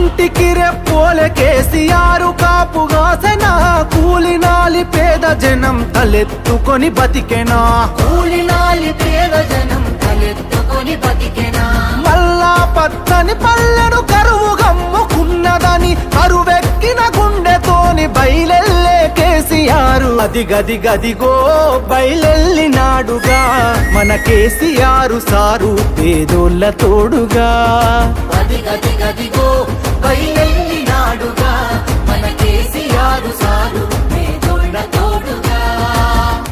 కంటికి రెప్పోలే కేసీఆర్ కాపుగాసన కూలినాలి పేద జనం తలెత్తుకొని బతికెనా. కూలినాలి పేద జనం తలెత్తుకొని బతికెనా. మల్లా పచ్చని పల్లెను కరువు గమ్ముకున్నదని కరువెక్కిన గుండెతోని బయలెల్లే కేసీఆర్. అది గది గదిగో బయలెల్లినాడుగా. మన కేసీఆర్ సారు పేదోళ్ళ తోడుగా. అదిగదిగదిగో బయలెల్లినాడుగా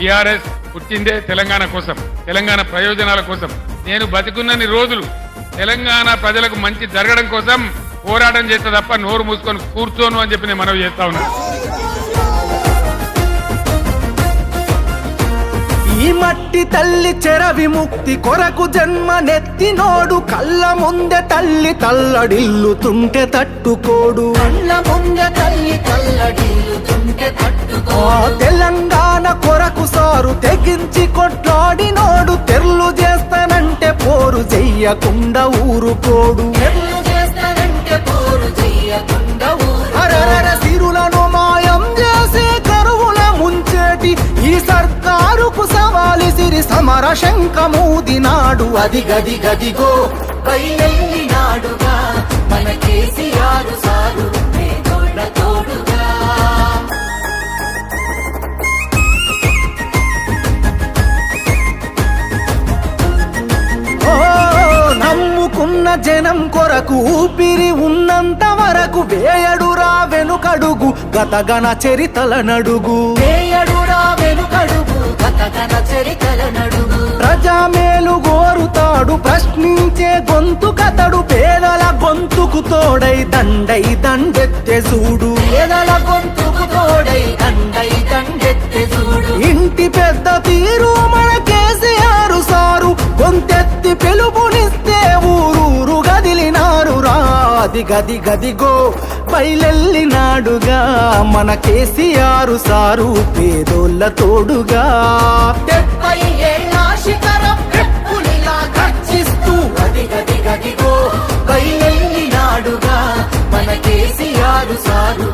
టిఆర్ఎస్ పుట్టిందే తెలంగాణ కోసం తెలంగాణ ప్రయోజనాల కోసం. నేను బతికున్నన్ని రోజులు తెలంగాణ ప్రజలకు మంచి జరగడం కోసం పోరాటం చేస్తే తప్ప నోరు మూసుకొని కూర్చోను అని చెప్పి నేను మనవి చేస్తా ఉన్నాను ఈ మట్టి తల్లి చెర విముక్తి కొరకు జన్మనెత్తినోడు కళ్ళ ముందే తల్లి తల్లడిల్లుతుంటే తట్టుకోడు. కళ్ళ ముంద తల్లి తల్లడిల్లుతుంటే తట్టుకో ఆ తెలంగాణ కొరకు సారు తెగించి కొట్లాడినోడు తెర్లు చేస్తానంటే పోరు చెయ్యకుండా ఊరుకోడు. సిరులను మాయం చేసి కరువుల ముంచేటి ఈ సర్కారుకు సవాలి సిరి సమర శంఖమూదినాడు అది గది గదిగో బయలెల్లినాడుగా మన కేసీఆర్ సారు తోడుగా నమ్ముకున్న జనం కొరకు ఊపిరి ఉన్నంత వరకు వేయడురా వెనుకడుగు గతగన చరితల నడుగు. వేయడురా వెనుకడుగు గతగన చరితల నడుగు. ప్రజామేలు గోరుతాడు ప్రశ్నించే గొంతు కతడు పేదల గొంతుకు తోడై దండై దండెత్తె చూడు. పేదల గొంతుకు గది గది గదిగో బయలెల్లినాడుగా మన కేసీఆర్ సారు పేదోళ్ళ తోడుగా. గది గది గదిగో మన కేసీఆర్ సారు